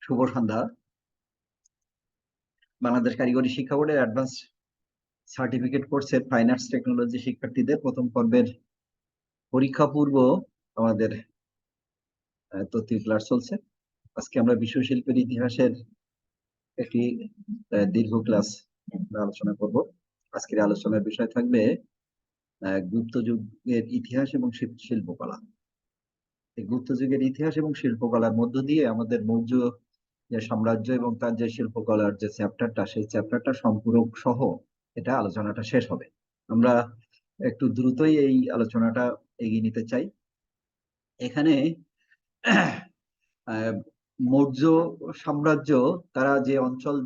শুভ সন্ধ্যা। বাংলাদেশ কারিগরি শিক্ষা বোর্ডের অ্যাডভান্স সার্টিফিকেট কোর্সের ফাইন আর্টস টেকনোলজি শিক্ষার্থীদের প্রথম পর্বের পরীক্ষা পূর্ব আমাদের তথ্য ক্লাস চলছে। আজকে আমরা বিশ্ব শিল্পের ইতিহাসের একটি দীর্ঘ ক্লাস আলোচনা করব। আজকের আলোচনার বিষয় থাকবে গুপ্ত যুগের ইতিহাস এবং শিল্প- শিল্পকলা। গুপ্ত যুগের ইতিহাস এবং শিল্পকলার মধ্য দিয়ে আমাদের মৌর্য যে সাম্রাজ্য এবং তার যে শিল্পকলার যে চ্যাপ্টারটা সেই চ্যাপ্টারটা সম্পূরক সহ এটা আলোচনাটা শেষ হবে। আমরা একটু দ্রুতই এই আলোচনাটা এগিয়ে নিতে চাই। এখানে মৌর্য সাম্রাজ্য তারা যে অঞ্চল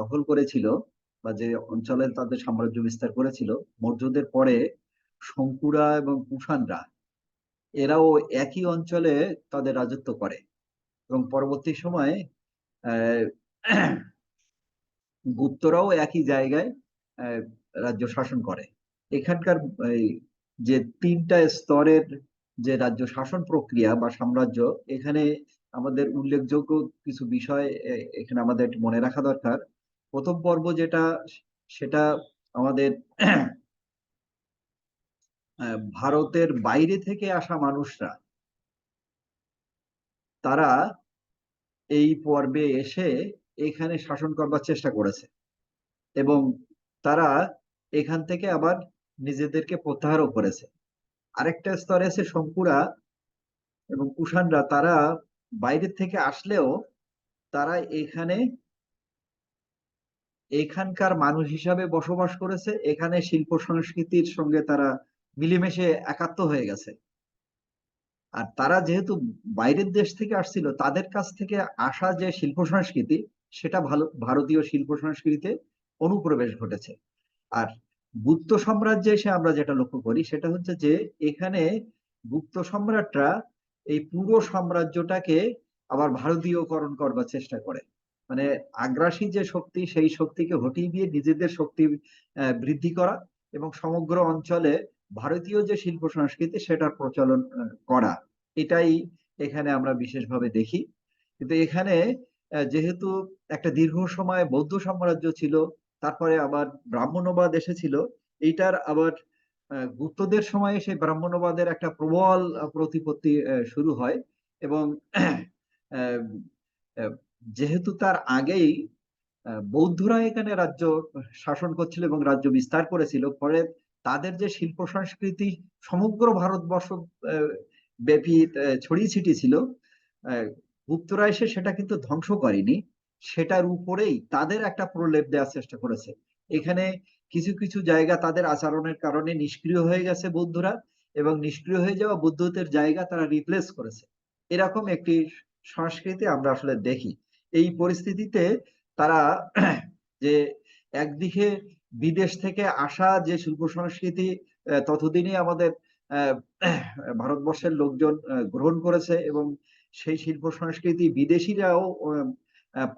দখল করেছিল বা যে অঞ্চলে তাদের সাম্রাজ্য বিস্তার করেছিল, মৌর্যদের পরে শঙ্কুরা এবং কুষাণরা, এরাও একই অঞ্চলে তাদের রাজত্ব করে এবং পরবর্তী সময়ে গুপ্তরাও একই জায়গায় রাজ্য শাসন করে। এখানকার যে তিনটা স্তরের যে রাজ্য শাসন প্রক্রিয়া বা সাম্রাজ্য, এখানে আমাদের উল্লেখযোগ্য কিছু বিষয় এখানে আমাদের মনে রাখা দরকার। প্রথম পর্ব যেটা, সেটা আমাদের ভারতের বাইরে থেকে আসা মানুষরা, তারা এই পর্বে এসে এখানে শাসন করবার চেষ্টা করেছে। এবং তারা এখান থেকে আবার নিজেদেরকে প্রত্যাহারও করেছে। আরেকটা স্তরে আছে শঙ্কুরা এবং কুষাণরা। তারা বাইরে থেকে আসলেও তারা এখানে এখানকার মানুষ হিসাবে বসবাস করেছে। এখানে শিল্প সংস্কৃতির সঙ্গে তারা মিলেমিশে একাত্ম হয়ে গেছে। আর তারা যেহেতু বাইরের দেশ থেকে আসছিল, তাদের কাছ থেকে আসা যে শিল্প সংস্কৃতি, সেটা ভালো, ভারতীয় শিল্প সংস্কৃতিতে অনুপ্রবেশ ঘটেছে। আর গুপ্ত সাম্রাজ্যে এসে আমরা যেটা লক্ষ্য করি, সেটা হচ্ছে যে এখানে গুপ্ত সম্রাটরা এই পুরো সাম্রাজ্যটাকে আবার ভারতীয়করণ করবার চেষ্টা করে। মানে আগ্রাসী যে শক্তি, সেই শক্তিকে হটিয়ে দিয়ে নিজেদের শক্তি বৃদ্ধি করা এবং সমগ্র অঞ্চলে ভারতীয় যে শিল্প সংস্কৃতি সেটার প্রচলন করা, এটাই এখানে আমরা বিশেষভাবে দেখি। কিন্তু এখানে যেহেতু একটা দীর্ঘ সময় বৌদ্ধ সাম্রাজ্য ছিল, তারপরে আবার ব্রাহ্মণবাদ এসেছিল, এইটার আবার গুপ্তদের সময়ে সেই ব্রাহ্মণবাদের একটা প্রবল প্রতিপত্তি শুরু হয় এবং যেহেতু তার আগেই বৌদ্ধরা এখানে রাজ্য শাসন করছিল এবং রাজ্য বিস্তার করেছিল, ফলে তাদের যে শিল্প সংস্কৃতি সমগ্র ভারতবর্ষ ব্যাপী ছড়িয়ে ছিটিয়ে ছিল গুপ্তরা এসে সেটা কিন্তু ধ্বংস করেনি। সেটার উপরেই তাদের একটা প্রলেপ দেওয়ার চেষ্টা করেছে। এখানে কিছু কিছু জায়গা তাদের আচরণের কারণে নিষ্ক্রিয় হয়ে গেছে বৌদ্ধরা এবং নিষ্ক্রিয় হয়ে যাওয়া বুদ্ধদের জায়গা তারা রিপ্লেস করেছে। এরকম একটি সংস্কৃতি আমরা আসলে দেখি। এই পরিস্থিতিতে তারা যে একদিকে বিদেশ থেকে আসা যে শিল্প সংস্কৃতি ততদিনই আমাদের ভারতবর্ষের লোকজন গ্রহণ করেছে এবং সেই শিল্প সংস্কৃতি বিদেশিরাও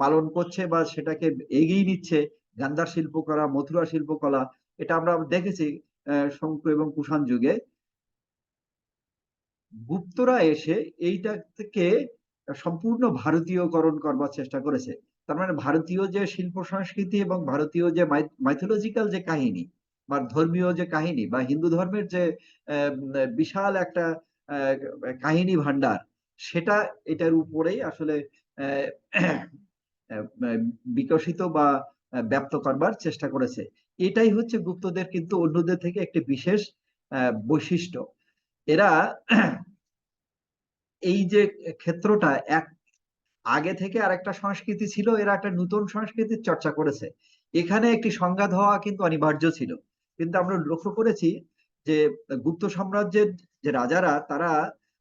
পালন করছে বা সেটাকে এগিয়ে নিচ্ছে। গান্ধার শিল্পকলা, মথুরা শিল্পকলা, এটা আমরা দেখেছি শঙ্কু এবং কুষাণ যুগে। গুপ্তরা এসে এইটা থেকে সম্পূর্ণ ভারতীয়করণ করবার চেষ্টা করেছে। তার মানে ভারতীয় যে শিল্প সংস্কৃতি এবং ভারতীয় যে মাইথোলজিক্যাল যে কাহিনী বা ধর্মীয় যে কাহিনী বা হিন্দু ধর্মের যে বিশাল একটা কাহিনী ভান্ডার সেটা, এটার উপরেই আসলে বিকশিত বা ব্যপ্ত করবার চেষ্টা করেছে। এটাই হচ্ছে গুপ্তদের কিন্তু অন্যদের থেকে একটি বিশেষ বৈশিষ্ট্য। এরা, এই যে ক্ষেত্রটা এক আগে থেকে আরেকটা সংস্কৃতি ছিল, এরা একটা নতুন সংস্কৃতির চর্চা করেছে। এখানে একটি সংঘাত হওয়া কিন্তু অনিবার্য ছিল। কিন্তু আমরা লক্ষ্য করেছি যে, গুপ্ত সাম্রাজ্যের যে রাজারা, তারা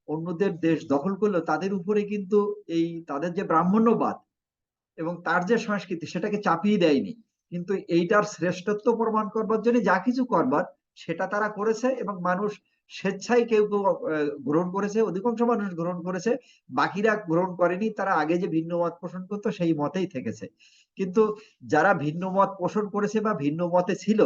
অন্যদের দেশ দখল করল তাদের উপরে কিন্তু এই, তাদের যে ব্রাহ্মণ্যবাদ এবং তার যে সংস্কৃতি, সেটাকে চাপিয়ে দেয়নি। কিন্তু এইটার শ্রেষ্ঠত্ব প্রমাণ করবার জন্য যা কিছু করবার, সেটা তারা করেছে এবং মানুষ স্বেচ্ছায় কেউ কেউ গ্রহণ করেছে অধিকাংশ মানুষ গ্রহণ করেছে বাকিরা গ্রহণ করেনি তারা আগে যে ভিন্ন মত পোষণ করতো সেই মতেই থেকেছে। কিন্তু যারা ভিন্ন মত পোষণ করেছে বা ভিন্ন মতে ছিল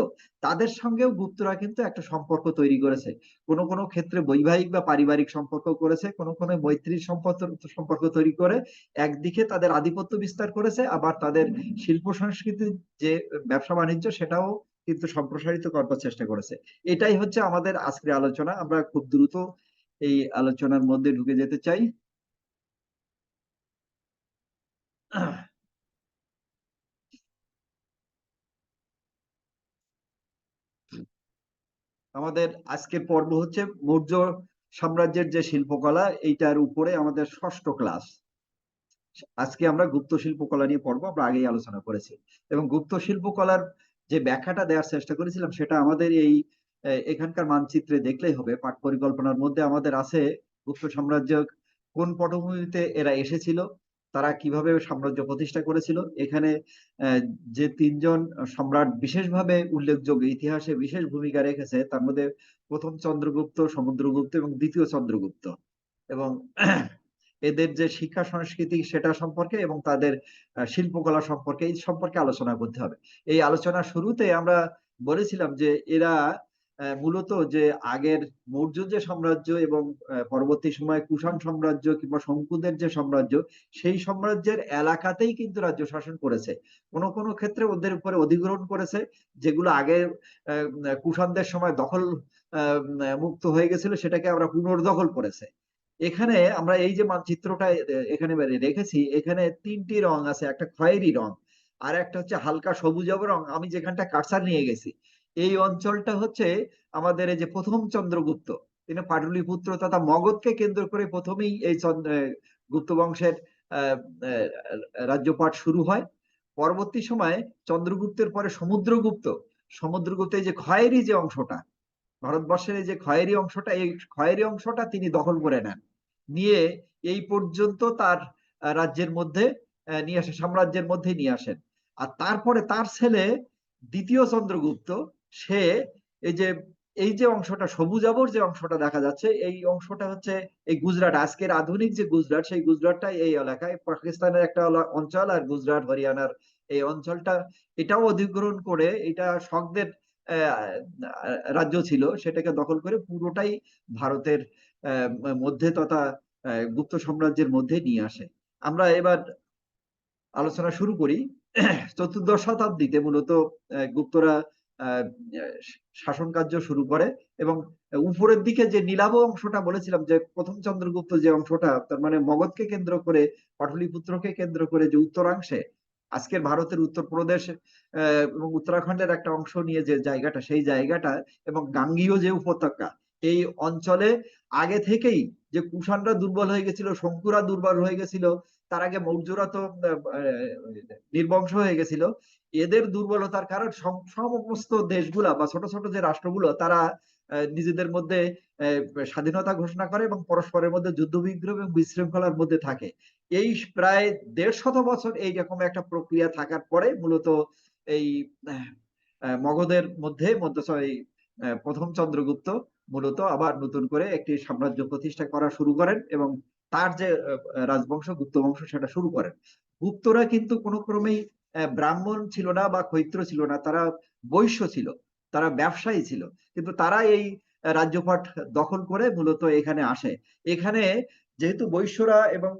তাদের সঙ্গেও গুপ্তরা কিন্তু একটা সম্পর্ক তৈরি করেছে। কোনো কোনো ক্ষেত্রে বৈবাহিক বা পারিবারিক সম্পর্ক করেছে কোনো কোনো মৈত্রীর সম্পর্ক সম্পর্ক তৈরি করে একদিকে তাদের আধিপত্য বিস্তার করেছে আবার তাদের শিল্প সংস্কৃতির যে ব্যবসা বাণিজ্য সেটাও কিন্তু সম্প্রসারিত করবার চেষ্টা করেছে। এটাই হচ্ছে আমাদের আজকের আলোচনা। আমরা খুব দ্রুত এই আলোচনার মধ্যে ঢুকে যেতে চাই। আমাদের আজকের পর্ব হচ্ছে মৌর্য সাম্রাজ্যের যে শিল্পকলা, এইটার উপরে আমাদের ষষ্ঠ ক্লাস। আজকে আমরা গুপ্ত শিল্পকলা নিয়ে পড়ব আমরা আগেই আলোচনা করেছি। এবং গুপ্ত শিল্পকলার যে ব্যাখ্যাটা দেওয়ার চেষ্টা করেছিলাম সেটা আমাদের এই এখানকার মানচিত্রে দেখলেই হবে। পাঠ পরিকল্পনার মধ্যে আমাদের আছে গুপ্ত সাম্রাজ্য কোন পটভূমিতে এরা এসেছিল, তারা কীভাবে সাম্রাজ্য প্রতিষ্ঠা করেছিল, এখানে যে তিনজন সম্রাট বিশেষভাবে উল্লেখযোগ্য, ইতিহাসে বিশেষ ভূমিকা রেখেছে, তার মধ্যে প্রথম চন্দ্রগুপ্ত, সমুদ্রগুপ্ত এবং দ্বিতীয় চন্দ্রগুপ্ত। এবং এদের যে শিক্ষা সংস্কৃতি সেটা সম্পর্কে এবং তাদের শিল্পকলা সম্পর্কে এই সম্পর্কে আলোচনা করতে হবে। এই আলোচনা শুরুতে আমরা বলেছিলাম যে এরা মূলত যে আগের মৌর্য যে সাম্রাজ্য এবং পরবর্তী সময়ে কুষাণ সাম্রাজ্য কিংবা শঙ্কুদের যে সাম্রাজ্য, সেই সাম্রাজ্যের এলাকাতেই কিন্তু রাজ্য শাসন করেছে। কোন কোন ক্ষেত্রে ওদের উপরে অধিগ্রহণ করেছে, যেগুলো আগে কুষাণদের সময় দখল মুক্ত হয়ে গেছিল, সেটাকে আমরা পুনর্দখল করেছে। এখানে আমরা এই যে মানচিত্রটা এখানে রেখেছি এখানে তিনটি রং আছে, একটা খয়েরি রং আর একটা হচ্ছে হালকা সবুজাব রং। আমি যেখানটা কারসার নিয়ে গেছি, এই অঞ্চলটা হচ্ছে আমাদের এই যে প্রথম চন্দ্রগুপ্ত। তিনি পাটলিপুত্র তথা মগধকে কেন্দ্র করে প্রথমেই এই গুপ্ত বংশের রাজ্যপাঠ শুরু হয়। পরবর্তী সময়ে চন্দ্রগুপ্তের পরে সমুদ্রগুপ্ত। সমুদ্রগুপ্তের যে খয়েরি যে অংশটা ভারতবর্ষের এই যে খয়েরি অংশটা, এই খয়েরি অংশটা তিনি দখল করে নেন। নিয়ে এই পর্যন্ত তার রাজ্যের মধ্যে নিয়ে আসে, সাম্রাজ্যের মধ্যে নিয়ে আসেন। আর তারপরে তার ছেলে দ্বিতীয় চন্দ্রগুপ্ত, সে এই যে এই যে অংশটা সবুজাবর যে অংশটা দেখা যাচ্ছে, এই অংশটা হচ্ছে এই গুজরাট। আজকের আধুনিক যে গুজরাট, সেই গুজরাটটা এই এলাকায়, পাকিস্তানের একটা অঞ্চল আর গুজরাট, হরিয়ানার এই অঞ্চলটা। এটাও অধিগ্রহণ করে, এটা শকদের রাজ্য ছিল, সেটাকে দখল করে পুরোটাই ভারতের মধ্যে তথা গুপ্ত সাম্রাজ্যের মধ্যে নিয়ে আসে। আমরা এবার আলোচনা শুরু করি চতুর্দশ শতাব্দীতে মূলত গুপ্তরা শাসন কার্য শুরু করে এবং উপরের দিকে যে নীলাভ অংশটা বলেছিলাম, যে প্রথম চন্দ্রগুপ্ত যে অংশটা, তার মানে মগধকে কেন্দ্র করে, পাটলিপুত্রকে কেন্দ্র করে যে উত্তরাংশে আজকের ভারতের উত্তরপ্রদেশ এবং উত্তরাখণ্ডের একটা অংশ নিয়ে যে জায়গাটা, সেই জায়গাটা, এবং গাঙ্গীয় যে উপত্যকা, এই অঞ্চলে আগে থেকেই যে কুষাণরা দুর্বল হয়ে গেছিল, শঙ্কুরা দুর্বল হয়ে গেছিল, তার আগে মৌর্যরা তো নির্বংশ হয়ে গেছিল, এদের দুর্বলতার কারণ সমস্ত দেশগুলা বা ছোট ছোট যে রাষ্ট্রগুলো, তারা নিজেদের মধ্যে স্বাধীনতা ঘোষণা করে এবং পরস্পরের মধ্যে যুদ্ধ বিগ্রহ এবং বিশৃঙ্খলার মধ্যে থাকে। এই প্রায় দেড় শত বছর এই রকম একটা প্রক্রিয়া থাকার পরে মূলত এই মগধের মধ্যে মধ্য প্রথম চন্দ্রগুপ্ত মূলত আবার নতুন করে একটি সাম্রাজ্য প্রতিষ্ঠা করা শুরু করেন এবং তার যে রাজবংশ গুপ্ত বংশ সেটা শুরু করেন। গুপ্তরা কিন্তু কোনো ক্রমেই ব্রাহ্মণ ছিল না বা ক্ষৈত্র ছিল না, তারা বৈশ্য ছিল, তারা ব্যবসায়ী ছিল। কিন্তু তারা এই রাজ্যপাঠ দখল করে মূলত এখানে আসে। এখানে যেহেতু বৈশ্যরা এবং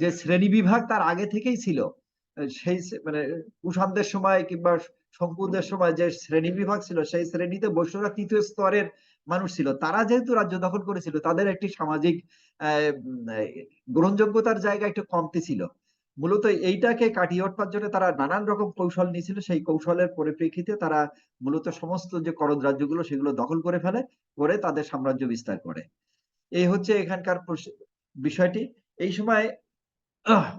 যে শ্রেণি বিভাগ তার আগে থেকেই ছিল সেই মানে কুষাণদের সময় কিংবা শঙ্কুদের সময় যে শ্রেণি বিভাগ ছিল, সেই শ্রেণীতে বৈশ্যরা তৃতীয় স্তরের মানুষ ছিল। তারা যেহেতু রাজ্য দখল করেছিল, তাদের একটি সামাজিক গ্রহণযোগ্যতার জায়গা একটু কমতি ছিল। মূলত এইটাকে কাটিয়ে ওঠার জন্য তারা নানান রকম কৌশল নিয়েছিল, সেই কৌশলের পরিপ্রেক্ষিতে তারা মূলত সমস্ত যে করদ রাজ্যগুলো, সেগুলো দখল করে ফেলে, করে তাদের সাম্রাজ্য বিস্তার করে। এই হচ্ছে এখানকার বিষয়টি। এই সময়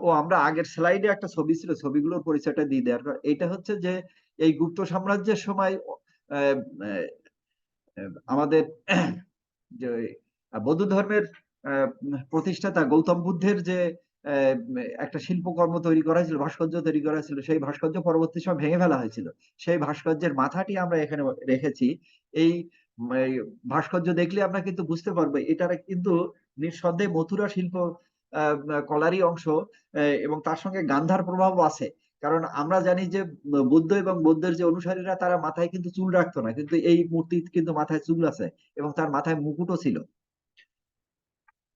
ও আমরা আগের স্লাইডে একটা ছবি ছিল, ছবিগুলোর পরিচয়টা দিয়ে দেওয়ার এটা হচ্ছে যে, এই গুপ্ত সাম্রাজ্যের সময় আমাদের যে বৌদ্ধ ধর্মের প্রতিষ্ঠাতা গৌতম বুদ্ধের যে একটা শিল্পকর্ম তৈরি করা ছিল ভাস্কর্য তৈরি করা ছিল সেই ভাস্কর্য পরবর্তী সময় ভেঙে ফেলা হয়েছিল। সেই ভাস্কর্যের মাথাটি আমরা এখানে রেখেছি। এই ভাস্কর্য দেখলে আমরা কিন্তু বুঝতে পারব এটার কিন্তু নিঃসন্দেহে মথুরা শিল্প কলারই অংশ এবং তার সঙ্গে গান্ধার প্রভাবও আছে। কারণ আমরা জানি যে, বুদ্ধ এবং বৌদ্ধের যে অনুসারীরা, তারা মাথায় কিন্তু চুল রাখতো না, কিন্তু এই মূর্তি কিন্তু মাথায় চুল আছে এবং তার মাথায় মুকুটও ছিল।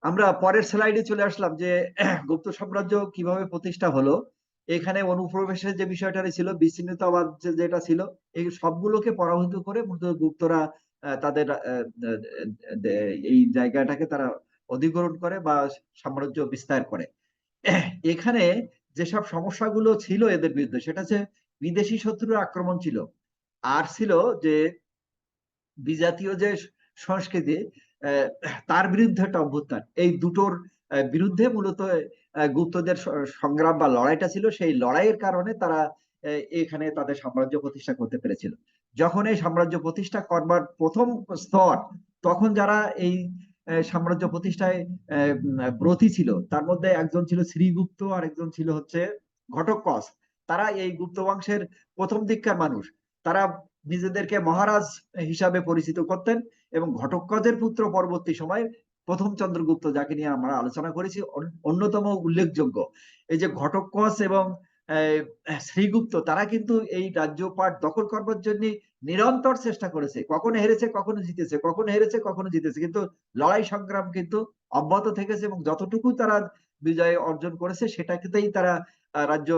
আমরা পরের স্লাইডে চলে আসলাম যে, গুপ্ত সাম্রাজ্য কীভাবে প্রতিষ্ঠা হলো। এখানে অনুপ্রবেশের যে বিষয়টা ছিল, বিচ্ছিন্নতাবাদ যেটা ছিল, এই সবগুলোকে পরাভূত করে মূলত গুপ্তরা তাদের এই জায়গাটাকে তারা অধিগ্রহণ করে বা সাম্রাজ্য বিস্তার করে। এখানে যেসব সমস্যাগুলো ছিল এদের বিরুদ্ধে, সেটা হচ্ছে বিদেশি শত্রুর আক্রমণ ছিল। আর ছিল যে বিজাতীয় যে সংস্কৃতি তার বিরুদ্ধে একটা অভ্যুত্থান। এই দুটোর বিরুদ্ধে মূলত গুপ্তদের সংগ্রাম বা লড়াইটা ছিল। সেই লড়াইয়ের কারণে তারা এখানে তাদের সাম্রাজ্য প্রতিষ্ঠা করতে পেরেছিল। যখন এই সাম্রাজ্য প্রতিষ্ঠা করবার প্রথম স্তর, তখন যারা এই সাম্রাজ্য প্রতিষ্ঠায় ব্রতী ছিল, তার মধ্যে একজন ছিল শ্রীগুপ্ত আর একজন ছিল হচ্ছে ঘটককস তারা এই গুপ্ত বংশের প্রথম দিককার মানুষ। তারা নিজেদেরকে মহারাজ হিসাবে পরিচিত করতেন এবং ঘটকজের পুত্র পরবর্তী সময় প্রথম চন্দ্রগুপ্ত, যাকে নিয়ে আমরা আলোচনা করেছি অন্যতম উল্লেখযোগ্য। এই যে ঘটকজ এবং শ্রীগুপ্ত, তারা কিন্তু এই রাজ্যপাট দখল করবার জন্য নিরন্তর চেষ্টা করেছে। কখনো হেরেছে, কখনো জিতেছে, কখনো হেরেছে, কখনো জিতেছে। কিন্তু লড়াই সংগ্রাম কিন্তু অব্যাহত থেকেছে এবং যতটুকু তারা বিজয় অর্জন করেছে সেটাকেতেই তারা রাজ্য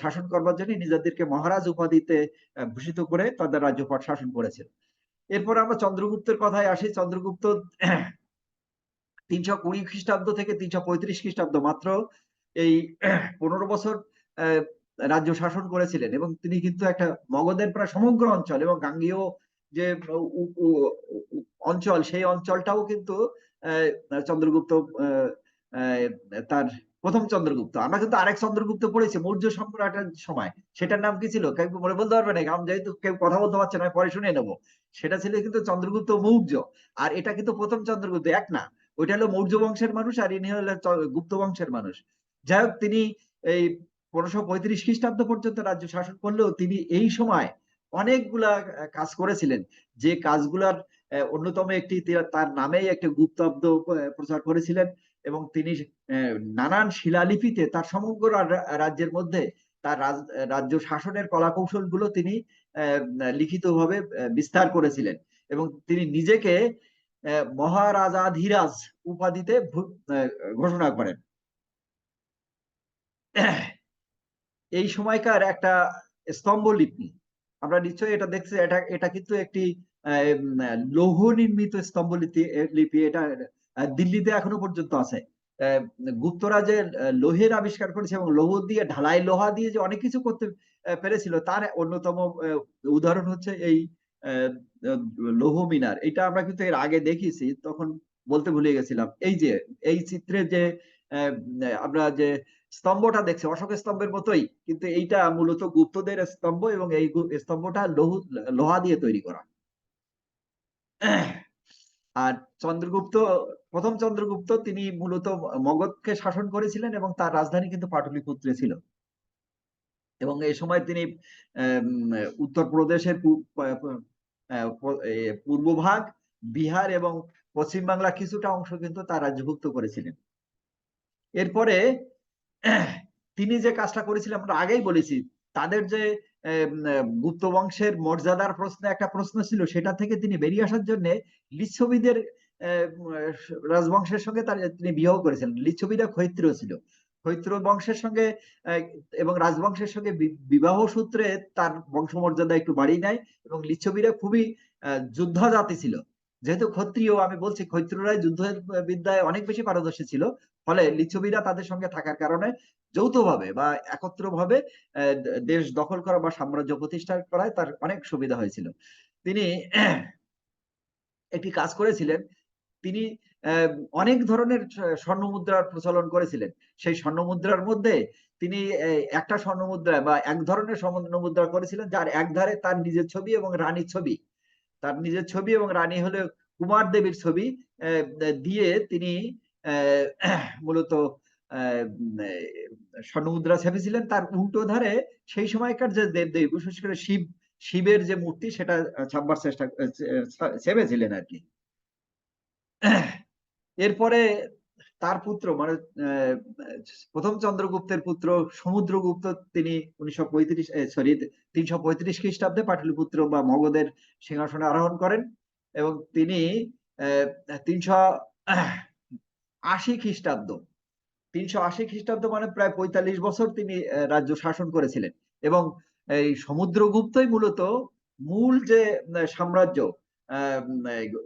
শাসন করবার জন্য নিজেদেরকে মহারাজ উপাধিতে ভূষিত করে তাদের রাজ্যপাট শাসন করেছে এরপর আমরা চন্দ্রগুপ্তের কথায় আসি। চন্দ্রগুপ্ত তিনশো কুড়ি খ্রিস্টাব্দ থেকে তিনশো পঁয়ত্রিশ খ্রিস্টাব্দ মাত্র এই পনেরো বছর রাজ্য শাসন করেছিলেন এবং তিনি কিন্তু একটা মগধের প্রায় সমগ্র অঞ্চল এবং গাঙ্গীয় যে অঞ্চল, সেই অঞ্চলটাও কিন্তু চন্দ্রগুপ্ত তার প্রথম চন্দ্রগুপ্ত। আমরা কিন্তু আরেক চন্দ্রগুপ্ত পড়েছি, মৌর্য সম্রাটের সময়। সেটার নাম কি ছিল? কেউ মনে বলতে পারবে না? আমি যেহেতু কেউ কথা বলতে পারছে না পরে শুনে নেব। সেটা ছিল কিন্তু চন্দ্রগুপ্ত মৌর্য। আর এটা কিন্তু প্রথম চন্দ্রগুপ্ত, এক না। ওইটা হলো মৌর্য বংশের মানুষ আর ইনি হলো গুপ্ত বংশের মানুষ। যাই হোক, তিনি এই পনেরোশো পঁয়ত্রিশ খ্রিস্টাব্দ পর্যন্ত রাজ্য শাসন করলেও তিনি এই সময় অনেকগুলা কাজ করেছিলেন। যে কাজগুলার অন্যতম একটি তার নামেই একটি গুপ্তাব্দ প্রচার করেছিলেন এবং তিনি নানান শিলালিপিতে তার সমগ্র রাজ্যের মধ্যে তার রাজ- রাজ্য শাসনের কলাকৌশলগুলো তিনি লিখিতভাবে বিস্তার করেছিলেন এবং তিনি নিজেকে মহারাজাধিরাজ উপাধিতে ঘোষণা করেন। এই সময়কার একটা স্তম্ভলিপি আমরা নিশ্চয়ই এটা দেখছি, এটা এটা কিন্তু একটি লৌহ নির্মিত স্তম্ভলিপি লিপি এটা দিল্লিতে এখনও পর্যন্ত আছে। গুপ্তরা যে লোহের আবিষ্কার করেছে এবং লৌহ দিয়ে, ঢালাই লোহা দিয়ে যে অনেক কিছু করতে পেরেছিল, তার অন্যতম উদাহরণ হচ্ছে এই লৌহ মিনার। এটা আমরা কিন্তু এর আগে দেখিয়েছি, তখন বলতে ভুলে গেছিলাম। এই যে, এই চিত্রে যে আমরা যে স্তম্ভটা দেখছে অশোক স্তম্ভের মতোই। কিন্তু এইটা মূলত গুপ্তদের স্তম্ভ এবং এই স্তম্ভটা লৌহ লোহা দিয়ে তৈরি করা। আর চন্দ্রগুপ্ত প্রথম চন্দ্রগুপ্ত তিনি মূলত মগধকে শাসন করেছিলেন এবং তার রাজধানী কিন্তু পাটলিপুত্রে ছিল। এবং এই সময় তিনি উত্তরপ্রদেশের পূ- আহ, প- এ, পূর্বভাগ বিহার এবং পশ্চিম বাংলা কিছুটা অংশ কিন্তু তার রাজ্যভুক্ত করেছিলেন। এরপরে তিনি যে কাজটা করেছিলেন, আমরা আগেই বলেছি, তাদের যে গুপ্ত বংশের মর্যাদার প্রশ্নে একটা প্রশ্ন ছিল, সেটা থেকে তিনি বেরিয়ে আসার জন্য লিচ্ছবিদের রাজবংশের সঙ্গে তার, তিনি বিবাহ করেছিলেন। লিচ্ছবিরা ক্ষৈত্র ছিল। ক্ষৈত্র বংশের সঙ্গে এবং রাজবংশের সঙ্গে বিবাহ সূত্রে তার বংশমর্যাদা একটু বাড়িয়ে নেয়, এবং লিচ্ছবিরা খুবই যোদ্ধা জাতি ছিল। যেহেতু ক্ষত্রিয়, আমি বলছি ক্ষত্রিয়রাই যুদ্ধ বিদ্যায় অনেক বেশি পারদর্শী ছিল ফলে লিচ্ছবিরা তাদের সঙ্গে থাকার কারণে যৌথভাবে বা একত্রভাবে দেশ দখল করা বা সাম্রাজ্য প্রতিষ্ঠা করায় তার অনেক সুবিধা হয়েছিল। তিনি একটি কাজ করেছিলেন। তিনি অনেক ধরনের স্বর্ণ মুদ্রার প্রচলন করেছিলেন। সেই স্বর্ণ মুদ্রার মধ্যে তিনি একটা স্বর্ণ মুদ্রা বা এক ধরনের স্বর্ণ মুদ্রা করেছিলেন যার এক ধারে তার নিজের ছবি এবং রানীর ছবি। তার নিজের ছবি এবং রানী হলো কুমার দেবীর ছবি দিয়ে তিনি মূলত আহ, উম, আহ, স্বর্ণ মুদ্রা ছেপেছিলেন। তার উল্টো ধারে সেই সময়কার যে দেব বিশেষ করে শিব শিবের যে মূর্তি সেটা ছাপবার চেষ্টা ছেপেছিলেন আর কি। এরপরে তার পুত্র মানে প্রথম চন্দ্রগুপ্তের পুত্র সমুদ্রগুপ্ত তিনি উনিশশো পঁয়ত্রিশ সরি তিনশো পঁয়ত্রিশ খ্রিস্টাব্দে পাটলিপুত্র বা মগধের সিংহাসনে আরোহণ করেন এবং তিনি তিনশো আশি খ্রিস্টাব্দ। তিনশো আশি খ্রিস্টাব্দ মানে প্রায় পঁয়তাল্লিশ বছর তিনি রাজ্য শাসন করেছিলেন। এবং এই সমুদ্রগুপ্তই মূলত মূল যে সাম্রাজ্য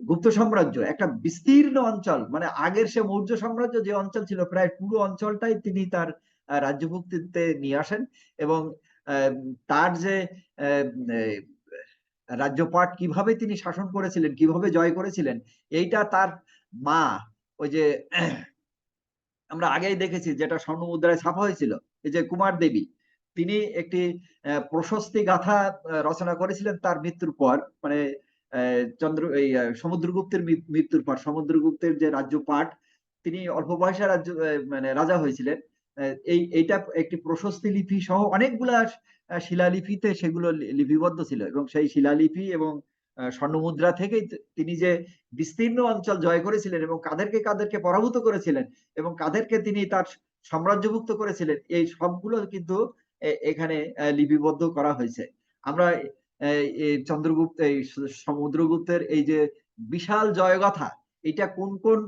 গুপ্ত সাম্রাজ্য, একটা বিস্তীর্ণ অঞ্চল মানে আগের সে মৌর্য সাম্রাজ্য যে অঞ্চল ছিল, প্রায় পুরো অঞ্চলটাই তিনি তার রাজ্যভুক্তিতে নিয়ে আসেন। এবং তার যে রাজ্যপাট কীভাবে তিনি শাসন করেছিলেন, কীভাবে জয় করেছিলেন, এইটা তার মা ওই যে, আমরা আগেই দেখেছি যেটা স্বর্ণ মুদ্রায় ছাপা হয়েছিল, এই যে কুমার দেবী, তিনি একটি প্রশস্তি গাথা রচনা করেছিলেন তার মৃত্যুর পর মানে চন্দ্র, এই সমুদ্রগুপ্তের মৃত্যুর পর, সমুদ্রগুপ্তের যে রাজ্যপাট তিনি অল্প বয়সে রাজ্য মানে রাজা হয়েছিলেন এই, এইটা একটি প্রশস্তি লিপি সহ অনেকগুলা শিলালিপিতে সেগুলো লিপিবদ্ধ ছিল এবং সেই শিলালিপি এবং স্বর্ণমুদ্রা থেকেই তিনি যে বিস্তীর্ণ অঞ্চল জয় করেছিলেন এবং কাদেরকে কাদেরকে পরাভূত করেছিলেন এবং কাদেরকে তিনি তার সাম্রাজ্যভুক্ত করেছিলেন, এই সবগুলো কিন্তু এখানে লিপিবদ্ধ করা হয়েছে। আমরা চন্দ্রগুপ্ত, এই সমুদ্রগুপ্তের এই যে বিশাল জয়গাথা, এটা কোন কোন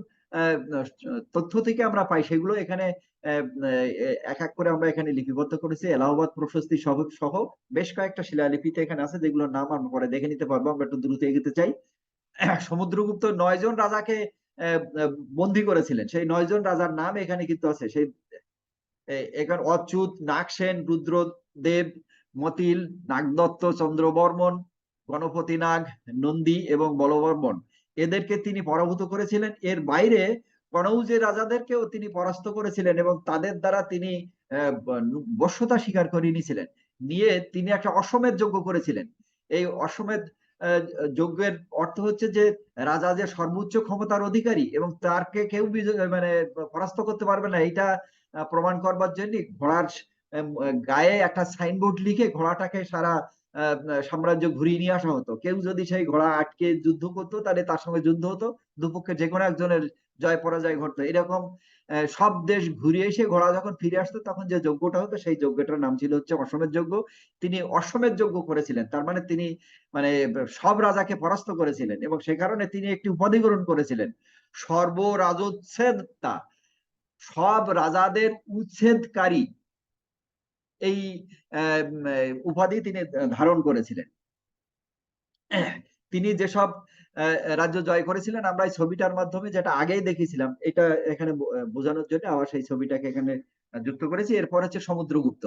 তথ্য থেকে আমরা পাই সেগুলো এখানে এক এক করে আমরা এখানে লিপিবদ্ধ করেছি। এলাহাবাদ প্রশস্তি সহ সহ বেশ কয়েকটা শিলালিপিতে এখানে আছে, যেগুলোর নাম আমরা পরে দেখে নিতে পারব। আমরা একটু দ্রুত এগোতে চাই। সমুদ্রগুপ্ত নয়জন রাজাকে বন্দী করেছিলেন। সেই নয়জন রাজার নাম এখানে কিন্তু আছে। সেই এখানে অচ্যুত, নাগসেন, রুদ্রদেব, মতিল, নাগদত্ত, চন্দ্রবর্মন, গণপতি নাগ, নন্দী এবং বলবর্মন। এদেরকে তিনি পরাভূত করেছিলেন। এর বাইরে কনৌজের রাজাদেরকেও তিনি পরাস্ত করেছিলেন এবং তাদের দ্বারা তিনি বশ্যতা স্বীকার করে নিয়েছিলেন। নিয়ে তিনি একটা অশ্বমেধ যজ্ঞ করেছিলেন। এই আহ, যজ্ঞের অর্থ হচ্ছে যে রাজা যে সর্বোচ্চ ক্ষমতার অধিকারী এবং তারকে কেউ মানে পরাস্ত করতে পারবে না আহ, প্রমাণ করবার জন্য ঘোড়ার গায়ে একটা সাইনবোর্ড লিখে ঘোড়াটাকে সারা সাম্রাজ্য ঘুরিয়ে নিয়ে আসা হতো। কেউ যদি সেই ঘোড়া আটকে যুদ্ধ করতো তাহলে তার সঙ্গে যুদ্ধ হতো। দুপক্ষে যে কোনো একজনের জয় পরাজয় ঘটতো। এরকম সব দেশ ঘুরিয়ে এসে ঘোড়া যখন ফিরে আসতো, তখন যে যজ্ঞটা হতো, সেই যজ্ঞটার নাম ছিল হচ্ছে অশ্বমেধ যজ্ঞ। তিনি অশ্বমেধ যজ্ঞ করেছিলেন। তার মানে তিনি মানে সব রাজাকে পরাস্ত করেছিলেন এবং সে কারণে তিনি একটি উপাধি গ্রহণ করেছিলেন। সর্বরাজোচ্ছেদতা, সব রাজাদের উচ্ছেদকারী এই উপাধি তিনি ধারণ করেছিলেন। তিনি যেসব রাজ্য জয় করেছিলেন। আমরা এই ছবিটার মাধ্যমে যেটা আগেই দেখেছিলাম এটা এখানে বোঝানোর জন্য আবার সেই ছবিটাকে এখানে যুক্ত করেছি। এরপর হচ্ছে সমুদ্রগুপ্ত।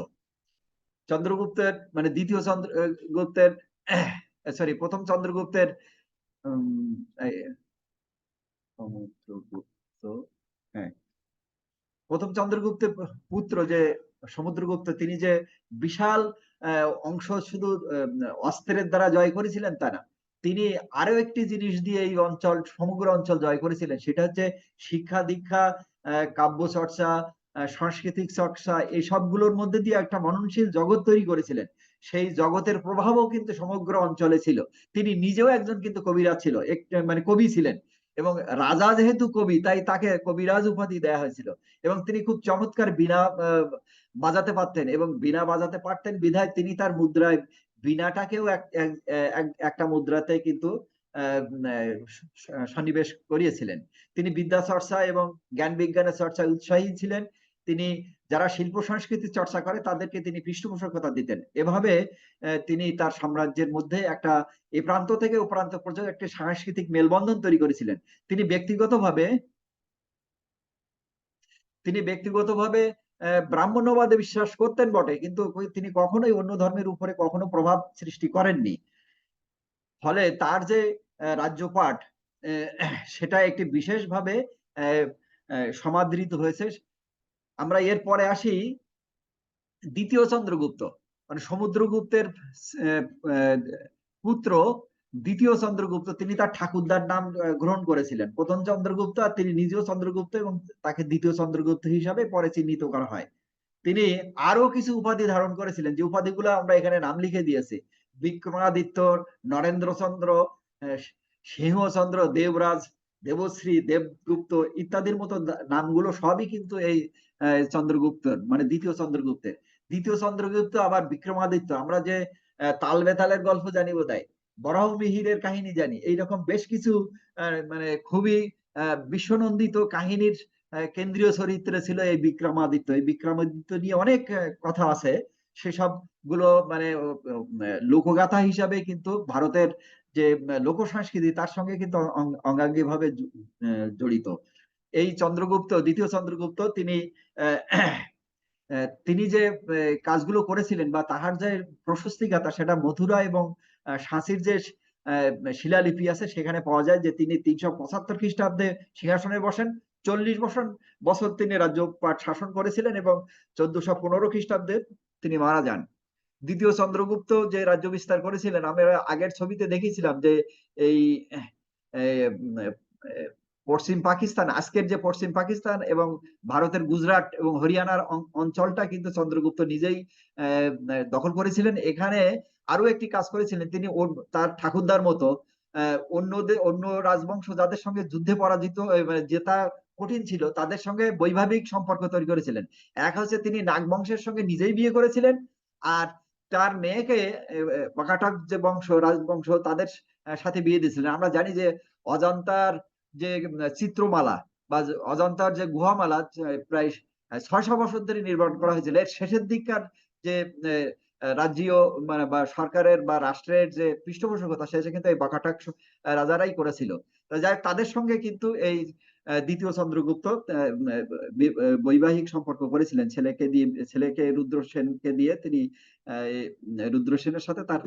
চন্দ্রগুপ্তের মানে দ্বিতীয় চন্দ্রগুপ্তের সরি প্রথম চন্দ্রগুপ্তের সমুদ্রগুপ্ত হ্যাঁ। প্রথম চন্দ্রগুপ্তের পুত্র যে সমুদ্রগুপ্ত, তিনি যে বিশাল অংশ শুধু অস্ত্রের দ্বারা জয় করেছিলেন তা না। তিনি আরও একটি জিনিস দিয়ে এই অঞ্চল, সমগ্র অঞ্চল জয় করেছিলেন। সেটা হচ্ছে শিক্ষা দীক্ষা কাব্য চর্চা সাংস্কৃতিক চর্চা, এই সবগুলোর মধ্যে দিয়ে একটা মননশীল জগৎ তৈরি করেছিলেন। সেই জগতের প্রভাবও কিন্তু সমগ্র অঞ্চলে ছিল। তিনি নিজেও একজন কিন্তু কবিরাজ ছিল, এক মানে কবি ছিলেন। এবং রাজা যেহেতু কবি, তাই তাকে কবিরাজ উপাধি দেয়া হয়েছিল। এবং তিনি খুব চমৎকার বিনা বাজাতে পারতেন এবং বিনা বাজাতে পারতেন বিধায় তিনি তার মুদ্রায় এক- একটা মুদ্রাতে কিন্তু সন্নিবেশ করিয়েছিলেন। তিনি বিদ্যা চর্চা এবং জ্ঞান বিজ্ঞানের চর্চায় উৎসাহী ছিলেন। তিনি যারা শিল্প সংস্কৃতি চর্চা করে, তাদেরকে তিনি পৃষ্ঠপোষকতা দিতেন। এভাবে তিনি তার সাম্রাজ্যের মধ্যে একটা, এ প্রান্ত থেকে ও প্রান্ত পর্যন্ত একটি সাংস্কৃতিক মেলবন্ধন তৈরি করেছিলেন। তিনি ব্যক্তিগতভাবে তিনি ব্যক্তিগতভাবে ব্রাহ্মণ্যবাদে বিশ্বাস করতেন বটে কিন্তু তিনি কখনোই অন্য ধর্মের উপরে কখনো প্রভাব সৃষ্টি করেননি। ফলে তার যে আহ, সেটা একটি বিশেষভাবে সমাদৃত হয়েছে। আমরা এর পরে আসি দ্বিতীয় চন্দ্রগুপ্ত। মানে সমুদ্রগুপ্তের পুত্র দ্বিতীয় চন্দ্রগুপ্ত তিনি তার ঠাকুরদার নাম গ্রহণ করেছিলেন। প্রথম চন্দ্রগুপ্ত আর তিনি নিজেও চন্দ্রগুপ্ত এবং তাকে দ্বিতীয় চন্দ্রগুপ্ত হিসাবে পরে চিহ্নিত করা হয়। তিনি আরও কিছু উপাধি ধারণ করেছিলেন যে উপাধিগুলো আমরা এখানে নাম লিখে দিয়েছি। বিক্রমাদিত্য নরেন্দ্রচন্দ্র আহ, সিংহচন্দ্র দেবরাজ দেবশ্রী দেবগুপ্ত ইত্যাদির মতো নামগুলো সবই কিন্তু এই চন্দ্রগুপ্ত মানে দ্বিতীয় চন্দ্রগুপ্তের। দ্বিতীয় চন্দ্রগুপ্ত আবার বিক্রমাদিত্য। আমরা যে তাল বেতালের গল্প জানি বোধহয়? বরাহ মিহিরের কাহিনী জানি। এইরকম বেশ কিছু মানে খুবই বিশ্বনন্দিত কাহিনীর কেন্দ্রীয় চরিত্রে ছিল এই বিক্রমাদিত্য। এই বিক্রমাদিত্য নিয়ে অনেক কথা আছে। সেসবগুলো মানে লোকগাথা হিসাবে কিন্তু ভারতের যে লোক সংস্কৃতি তার সঙ্গে কিন্তু অঙ্গাঙ্গি ভাবে জড়িত। এই চন্দ্রগুপ্ত, দ্বিতীয় চন্দ্রগুপ্ত তিনি তিনি যে কাজগুলো করেছিলেন বা তাহার যে প্রশস্তি গাথা সেটা মথুরা এবং সাঁচির যে শিলালিপি আছে, সেখানে পাওয়া যায় যে তিনি তিনশো পঁচাত্তর খ্রিস্টাব্দে সিংহাসনে বসেন। চল্লিশ বছর বছর তিনি রাজ্যপাট শাসন করেছিলেন এবং চোদ্দশো পনেরো খ্রিস্টাব্দে তিনি মারা যান। দ্বিতীয় চন্দ্রগুপ্ত যে রাজ্য বিস্তার করেছিলেন আমরা আগের ছবিতে দেখেছিলাম যে এই পশ্চিম পাকিস্তান, আজকের যে পশ্চিম পাকিস্তান এবং ভারতের গুজরাট এবং হরিয়ানার অঞ্চলটা কিন্তু চন্দ্রগুপ্ত নিজেই দখল করেছিলেন। এখানে আরও একটি কাজ করেছিলেন তিনি তার ঠাকুরদার মতো অন্যদের অন্য রাজবংশ যাদের সঙ্গে যুদ্ধে পরাজিত মানে জেতা কঠিন ছিল তাদের সঙ্গে বৈভাবিক সম্পর্ক তৈরি করেছিলেন। এক হচ্ছে তিনি নাগ বংশের সঙ্গে নিজেই বিয়ে করেছিলেন আর তার মেয়েকে আহ, বাকাটক যে বংশ রাজবংশ তাদের সাথে বিয়ে দিয়েছিলেন। আমরা জানি যে অজন্তার যে চিত্রমালা বা অজন্তার যে গুহামালা প্রায় ছয়শো বছর ধরে নির্মাণ করা হয়েছিল। এর শেষের দিককার যে রাজ্যীয় মানে বা সরকারের বা রাষ্ট্রের যে পৃষ্ঠপোষকতা সেটা কিন্তু এই বাকাটাক রাজারাই করেছিল। যাই তাদের সঙ্গে কিন্তু এই দ্বিতীয় চন্দ্রগুপ্ত বৈবাহিক সম্পর্ক করেছিলেন। ছেলেকে দিয়ে, ছেলেকে রুদ্র সেনকে দিয়ে তিনি রুদ্র সেনের সাথে তার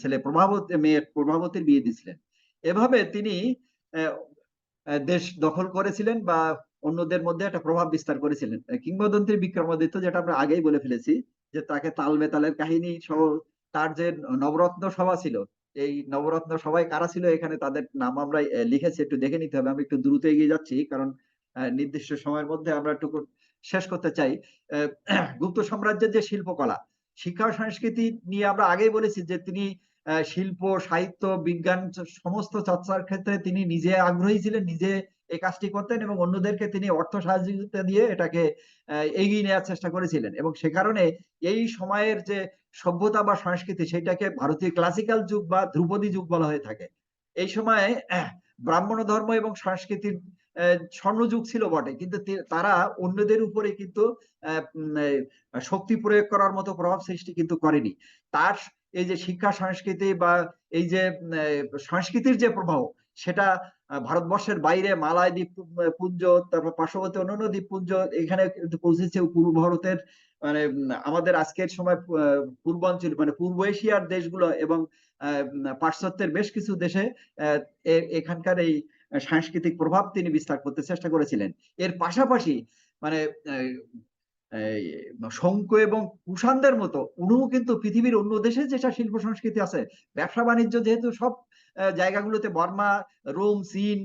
ছেলে প্রভাবতী, মেয়ের প্রভাবতীর বিয়ে দিয়েছিলেন। এভাবে তিনি দেশ দখল করেছিলেন বা অন্যদের মধ্যে একটা প্রভাব বিস্তার করেছিলেন। কিংবদন্তির বিক্রমাদিত্য, যেটা আমরা আগেই বলে ফেলেছি যে তাকে তাল বেতালের কাহিনী সহ তার যে নবরত্ন সভা ছিল, এই নবরত্ন সভায় কারা ছিল এখানে তাদের নাম আমরা লিখেছি, একটু দেখে নিতে হবে। আমি একটু দ্রুত এগিয়ে যাচ্ছি, কারণ নির্দিষ্ট সময়ের মধ্যে আমরা একটু শেষ করতে চাই। গুপ্ত সাম্রাজ্যের যে শিল্পকলা, শিক্ষা সংস্কৃতি নিয়ে আমরা আগেই বলেছি যে তিনি শিল্প, সাহিত্য, বিজ্ঞান, সমস্ত চর্চার ক্ষেত্রে তিনি নিজে আগ্রহী ছিলেন, নিজে এই কাজটি করতেন এবং অন্যদেরকে তিনি অর্থ সহযোগিতা দিয়ে এটাকে এগিয়ে নেওয়ার চেষ্টা করেছিলেন। এবং সে কারণে এই সময়ের যে সভ্যতা বা সংস্কৃতি, সেটাকে ভারতীয় ক্লাসিক্যাল যুগ বা ধ্রুপদী যুগ বলা হয়ে থাকে। এই সময়ে ব্রাহ্মণ ধর্ম এবং সংস্কৃতির স্বর্ণযুগ ছিল বটে। কিন্তু তারা অন্যদের উপরে কিন্তু শক্তি প্রয়োগ করার মতো প্রভাব সৃষ্টি কিন্তু করেনি। তার এই যে শিক্ষা, সংস্কৃতি বা এই যে সংস্কৃতির যে প্রভাব সেটা ভারতবর্ষের বাইরে মালয় দ্বীপপুঞ্জ তারপর পার্শ্ববর্তী অন্যান্য দ্বীপপুঞ্জ এখানে পৌঁছেছে পূর্ব ভারতের মানে আমাদের আজকের সময় পূর্বাঞ্চল মানে পূর্ব এশিয়ার দেশগুলো এবং পাশ্চাত্যের বেশ কিছু দেশে এখানকার এই সাংস্কৃতিক প্রভাব তিনি বিস্তার করতে চেষ্টা করেছিলেন। এর পাশাপাশি মানে শঙ্খ এবং কুষাণদের মতো, উনিও কিন্তু পৃথিবীর অন্য দেশে যেটা শিল্প সংস্কৃতি আছে ব্যবসা বাণিজ্য যেহেতু সব জায়গাগুলোতে বর্মা, রোম, চীন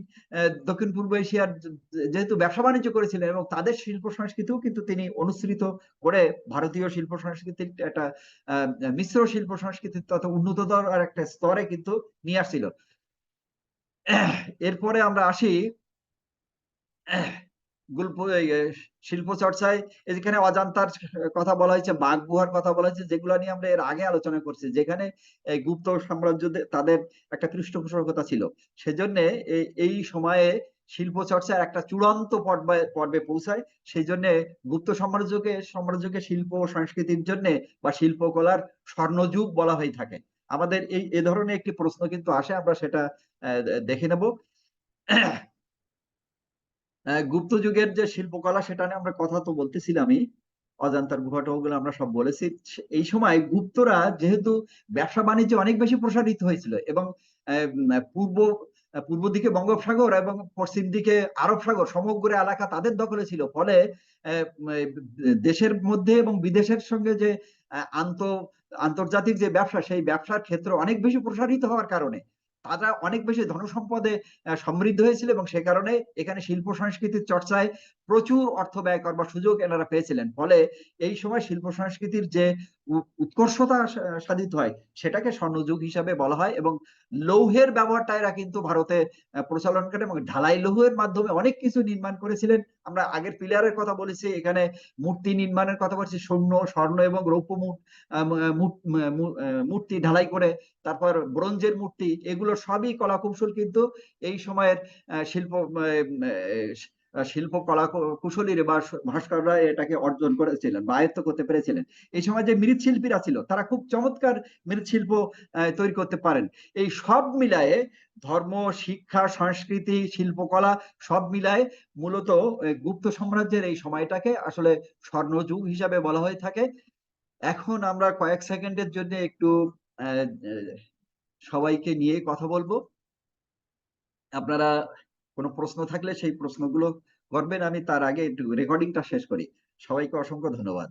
দক্ষিণ পূর্ব এশিয়ার যেহেতু ব্যবসা বাণিজ্য করেছিলেন এবং তাদের শিল্প সংস্কৃতিও কিন্তু তিনি অনুসৃত করে ভারতীয় শিল্প সংস্কৃতির একটা মিশ্র শিল্প সংস্কৃতির তথা উন্নততর আর একটা স্তরে কিন্তু নিয়ে আসছিল। এরপরে আমরা আসি। গল্প শিল্প চর্চায়, এখানে অজান্তার কথা বলা হয়েছে, বাঘ গুহার কথা বলা হয়েছে, যেগুলো নিয়ে আমরা এর আগে আলোচনা করছি, যেখানে গুপ্ত সাম্রাজ্য তাদের একটা পৃষ্ঠপোষকতা ছিল। সেজন্য এই- সময়ে শিল্প চর্চার একটা চূড়ান্ত পর্বে পৌঁছায় সেই জন্য গুপ্ত সাম্রাজ্যকে সাম্রাজ্যকে শিল্প সংস্কৃতির জন্য বা শিল্পকলার স্বর্ণযুগ বলা হয়ে থাকে। আমাদের এই, এ ধরনের একটি প্রশ্ন কিন্তু আসে, আমরা সেটা দেখে নেব। গুপ্ত যুগের যে শিল্পকলা সেটা নিয়ে আমরা কথা তো বলতেছিলামই, অজান্তার গুহাটগুলো আমরা সব বলেছি। এই সময় গুপ্তরা যেহেতু ব্যবসা বাণিজ্য অনেক বেশি প্রসারিত হয়েছিল এবং পূর্ব পূর্ব দিকে বঙ্গোপসাগর এবং পশ্চিম দিকে আরব সাগর সমগ্র এলাকা তাদের দখলে ছিল। ফলে দেশের মধ্যে এবং বিদেশের সঙ্গে যে আন্ত, আন্তর্জাতিক যে ব্যবসা, সেই ব্যবসার ক্ষেত্র অনেক বেশি প্রসারিত হওয়ার কারণে তারা অনেক বেশি ধনসম্পদে সমৃদ্ধ হয়েছিল এবং সে কারণে এখানে শিল্প সংস্কৃতির চর্চায় প্রচুর অর্থ ব্যয় করবার সুযোগ এনারা পেয়েছিলেন। ফলে এই সময় শিল্প সংস্কৃতির যে উৎকর্ষতা সাধিত হয়, সেটাকে স্বর্ণযুগ হিসাবে বলা হয় এবং লৌহের ব্যবহারটা এরা কিন্তু ভারতে প্রচলন করে এবং ঢালাই লৌহের মাধ্যমে অনেক কিছু নির্মাণ করেছিলেন। আমরা আগের পিলারের কথা বলেছি, এখানে মূর্তি নির্মাণের কথা বলছি স্বর্ণ স্বর্ণ এবং রৌপ্য মূর্তি ঢালাই করে তারপর ব্রোঞ্জের মূর্তি, এগুলো সবই কলা কৌশল কিন্তু এই সময়ের শিল্প শিল্প কলা কুশলীর বা ভাস্কররা এটাকে অর্জন করেছিলেন বা আয়ত্ত করতে পেরেছিলেন। এই সময় যে মৃৎশিল্পীরা ছিল, তারা খুব চমৎকার মৃৎশিল্প তৈরি করতে পারেন। এই সব মিলায়ে ধর্ম, শিক্ষা, সংস্কৃতি, শিল্পকলা সব মিলায় মূলত গুপ্ত সাম্রাজ্যের এই সময়টাকে আসলে স্বর্ণযুগ হিসাবে বলা হয়ে থাকে। এখন আমরা কয়েক সেকেন্ডের জন্য একটু সবাইকে নিয়ে কথা বলব। আপনারা কোনো প্রশ্ন থাকলে সেই প্রশ্নগুলো করবেন। আমি তার আগে একটু রেকর্ডিংটা শেষ করি। সবাইকে অসংখ্য ধন্যবাদ।